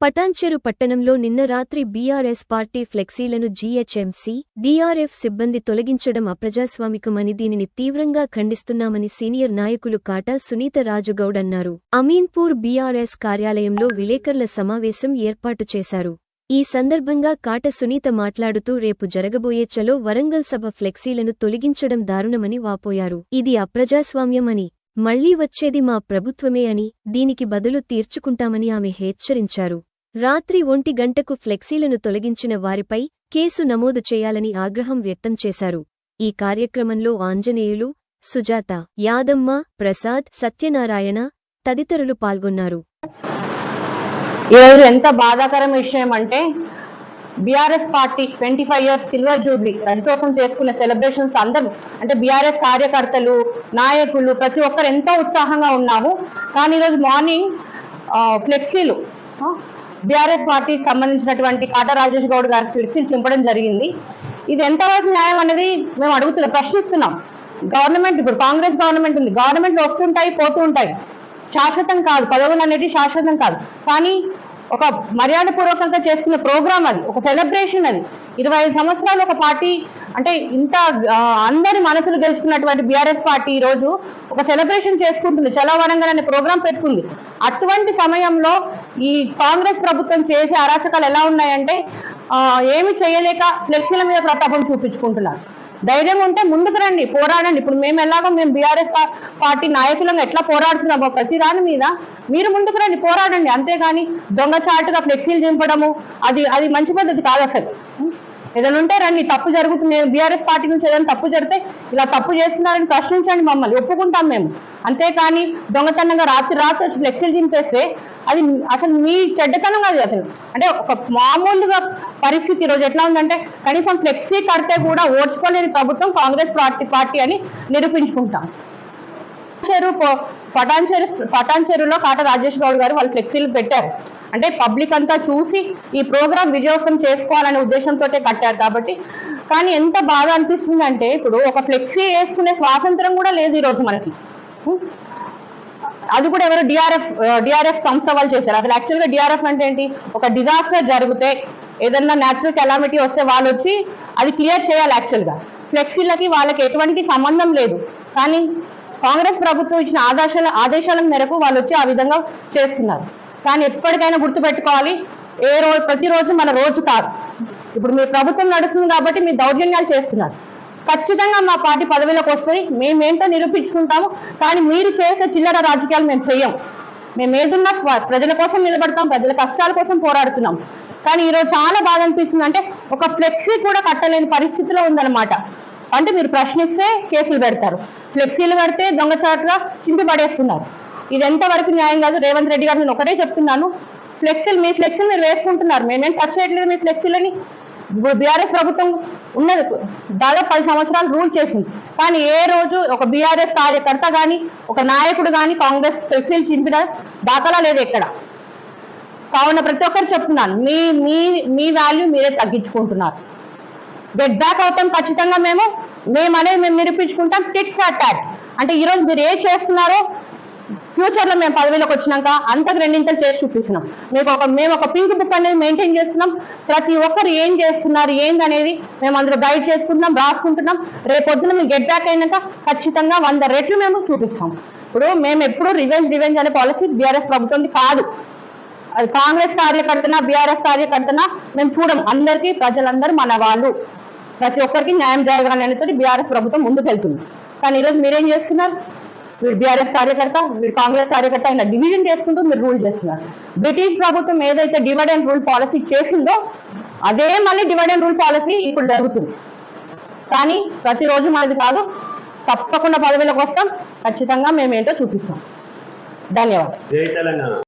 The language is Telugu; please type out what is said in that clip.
పటాన్చెరు పట్టణంలో నిన్న రాత్రి బీఆర్ఎస్ పార్టీ ఫ్లెక్సీలను జీహెచ్ఎంసీ డీఆర్ఎఫ్ సిబ్బంది తొలగించడం అప్రజాస్వామికమని దీనిని తీవ్రంగా ఖండిస్తున్నామని సీనియర్ నాయకులు కాటా సునీత రాజుగౌడ్ అన్నారు. అమీన్పూర్ బీఆర్ఎస్ కార్యాలయంలో విలేకరుల సమావేశం ఏర్పాటు చేశారు. ఈ సందర్భంగా కాట సునీత మాట్లాడుతూ రేపు జరగబోయే చలో వరంగల్ సభ ఫ్లెక్సీలను తొలగించడం దారుణమని వాపోయారు. ఇది అప్రజాస్వామ్యమని మళ్ళీ వచ్చేది మా ప్రభుత్వమే అని దీనికి బదులు తీర్చుకుంటామని ఆమె హెచ్చరించారు. రాత్రి ఒంటి గంటకు ఫ్లెక్సీలను తొలగించిన వారిపై కేసు నమోదు చేయాలని ఆగ్రహం వ్యక్తం చేశారు. ఈ కార్యక్రమంలో ఆంజనేయులు సుజాత యాదమ్మ ప్రసాద్ సత్యనారాయణ తదితరులు పాల్గొన్నారు. ఈరోజు ఎంత బాధాకరం విషయం అంటే BRS party twenty five years silver jubilee కోసం చేసుకున్న సెలబ్రేషన్స్ అందరూ అంటే బీఆర్ఎస్ కార్యకర్తలు నాయకులు ప్రతి ఒక్కరు ఎంతో ఉత్సాహంగా ఉన్నాము. కానీ ఈరోజు మార్నింగ్ ఫ్లెక్సీలు బీఆర్ఎస్ పార్టీకి సంబంధించినటువంటి కాటా రాజేష్ గౌడ్ గారి ఫ్లెక్సీలు చింపడం జరిగింది. ఇది ఎంతవరకు న్యాయం అనేది మేము అడుగుతున్నాం ప్రశ్నిస్తున్నాం. గవర్నమెంట్ ఇప్పుడు కాంగ్రెస్ గవర్నమెంట్ ఉంది. గవర్నమెంట్లు వస్తుంటాయి పోతూ ఉంటాయి శాశ్వతం కాదు. పదవులు అనేది శాశ్వతం కాదు. కానీ ఒక మర్యాదపూర్వకంగా చేసుకున్న ప్రోగ్రామ్ అది. ఒక సెలబ్రేషన్ అది. ఇరవై ఐదు సంవత్సరాలు ఒక పార్టీ అంటే ఇంత అందరి మనసులు గెలుచుకున్నటువంటి బీఆర్ఎస్ పార్టీ ఈ రోజు ఒక సెలబ్రేషన్ చేసుకుంటుంది. చలవరంగా వరంగల్ అనే ప్రోగ్రాం పెట్టుకుంది. అటువంటి సమయంలో ఈ కాంగ్రెస్ ప్రభుత్వం చేసే అరాచకాలు ఎలా ఉన్నాయంటే ఆ, ఏమి చేయలేక ఫ్లెక్సీల మీద ప్రతాపం చూపించుకుంటున్నారు. ధైర్యం ఉంటే ముందుకు రండి పోరాడండి. ఇప్పుడు మేము ఎలాగో మేము బీఆర్ఎస్ పార్టీ నాయకులంగా ఎట్లా పోరాడుతున్నామో ప్రతి దాని మీద మీరు ముందుకు రండి పోరాడండి. అంతేగాని దొంగచాటుగా ఫ్లెక్సీలు దింపడము అది అది మంచి పద్ధతి కాదు అసలు. ఏదైనా ఉంటే రండి తప్పు జరుగుతుంది. బీఆర్ఎస్ పార్టీ నుంచి ఏదైనా తప్పు జరిగితే ఇలా తప్పు చేస్తున్నారని ప్రశ్నించండి మమ్మల్ని. ఒప్పుకుంటాం మేము. అంతేకాని దొంగతనంగా రాత్రి రాత్రి వచ్చి ఫ్లెక్సీలు చింపేస్తే అది అసలు మీ చెడ్డతనం కాదు అసలు. అంటే ఒక మామూలుగా పరిస్థితి ఈరోజు ఎట్లా ఉందంటే కనీసం ఫ్లెక్సీ కడితే కూడా ఓడ్చుకోలేని ప్రభుత్వం కాంగ్రెస్ పార్టీ పార్టీ అని నిరూపించుకుంటాం. చెరు పటాన్ చెరు పటాన్ చెరువులో కాట రాజేష్ గౌడ్ గారు వాళ్ళు ఫ్లెక్సీలు పెట్టారు. అంటే పబ్లిక్ అంతా చూసి ఈ ప్రోగ్రామ్ విజయవంతం చేసుకోవాలనే ఉద్దేశంతో కట్టారు కాబట్టి. కానీ ఎంత బాగా అనిపిస్తుంది అంటే ఇప్పుడు ఒక ఫ్లెక్సీ వేసుకునే స్వాతంత్రం కూడా లేదు ఈరోజు మనకి. Hmm. అది కూడా ఎవరు డిఆర్ఎఫ్ డిఆర్ఎఫ్ సంస్థ వాళ్ళు చేశారు. అసలు యాక్చువల్గా డిఆర్ఎఫ్ అంటే ఏంటి? ఒక డిజాస్టర్ జరిగితే ఏదన్నా న్యాచురల్ కెలామిటీ వస్తే వాళ్ళు వచ్చి అది క్లియర్ చేయాలి యాక్చువల్గా ఫ్లెక్సీలకి వాళ్ళకి ఎటువంటి సంబంధం లేదు. కానీ కాంగ్రెస్ ప్రభుత్వం ఇచ్చిన ఆదేశాల ఆదేశాల మేరకు వాళ్ళు వచ్చి ఆ విధంగా చేస్తున్నారు. కానీ ఎప్పటికైనా గుర్తుపెట్టుకోవాలి ఏ రోజు ప్రతిరోజు మన రోజు కాదు. ఇప్పుడు మీ ప్రభుత్వం నడుస్తుంది కాబట్టి మీ దౌర్జన్యాలు చేస్తున్నారు. ఖచ్చితంగా మా పార్టీ పదవిలోకి వస్తాయి మేమేంటో నిరూపించుకుంటాము. కానీ మీరు చేసే చిల్లర రాజకీయాలు మేము చెయ్యం. మేము ఏదున్నా ప్రజల కోసం నిలబడతాం ప్రజల కష్టాల కోసం పోరాడుతున్నాం. కానీ ఈరోజు చాలా బాధ అనిపిస్తుంది. అంటే ఒక ఫ్లెక్సీ కూడా కట్టలేని పరిస్థితిలో ఉందన్నమాట. అంటే మీరు ప్రశ్నిస్తే కేసులు పెడతారు. ఫ్లెక్సీలు పెడితే దొంగచాటుగా చింపి పడేస్తున్నారు ఇది ఎంతవరకు న్యాయం కాదు? రేవంత్ రెడ్డి గారు నేను ఒకటే చెప్తున్నాను. ఫ్లెక్సీలు మీ ఫ్లెక్సీలు మీరు వేసుకుంటున్నారు. మేమేం టచ్ చేయట్లేదు మీ ఫ్లెక్సీలని. బీఆర్ఎస్ ప్రభుత్వం ఉన్నది. దాదాపు పది సంవత్సరాలు రూల్ చేసింది. కానీ ఏ రోజు ఒక బీఆర్ఎస్ కార్యకర్త కానీ ఒక నాయకుడు కానీ కాంగ్రెస్ ఫ్లెక్సీలు చింపిన దాఖలా లేదు ఎక్కడ. కావున ప్రతి ఒక్కరు చెప్తున్నాను మీ మీ మీ వాల్యూ మీరే తగ్గించుకుంటున్నారు. గెట్ బ్యాక్ అవుతాం ఖచ్చితంగా మేము. మేము అనేది మేము నిరూపించుకుంటాం టిక్స్ ఫర్ అంటే ఈరోజు మీరు ఏ చేస్తున్నారో ఫ్యూచర్లో మేము పదవిలోకి వచ్చినాక అంతకు రెండింతలు చేసి చూపిస్తున్నాం. మీకు ఒక మేము ఒక పింక్ బుక్ అనేది మెయింటైన్ చేస్తున్నాం. ప్రతి ఒక్కరు ఏం చేస్తున్నారు ఏంది అనేది మేము అందులో గైడ్ చేసుకుంటున్నాం రాసుకుంటున్నాం. రేపు పొద్దున మేము గెట్ బ్యాక్ అయినాక ఖచ్చితంగా వంద రెట్లు మేము చూపిస్తాం. ఇప్పుడు మేము ఎప్పుడు రివెంజ్ రివెంజ్ అనే పాలసీ బీఆర్ఎస్ ప్రభుత్వంది కాదు. అది కాంగ్రెస్ కార్యకర్తన బీఆర్ఎస్ కార్యకర్తన మేము చూడం. అందరికీ ప్రజలందరూ మన వాళ్ళు. ప్రతి ఒక్కరికి న్యాయం జరగాలనేది బీఆర్ఎస్ ప్రభుత్వం ముందుకు వెళ్తుంది కానీ ఈరోజు మీరేం చేస్తున్నారు? మీరు బీఆర్ఎస్ కార్యకర్త మీరు కాంగ్రెస్ కార్యకర్త ఇలా డివిజన్ చేసుకుంటూ మీరు రూల్ చేస్తున్నారు. బ్రిటిష్ ప్రభుత్వం ఏదైతే డివైడ్ అండ్ రూల్ పాలసీ చేసిందో అదే మళ్ళీ డివైడ్ అండ్ రూల్ పాలసీ ఇప్పుడు జరుగుతుంది. కానీ ప్రతిరోజు మనది కాదు తప్పకుండా పదవిలోకి వస్తాం ఖచ్చితంగా మేము ఏంటో చూపిస్తాం. ధన్యవాదాలు.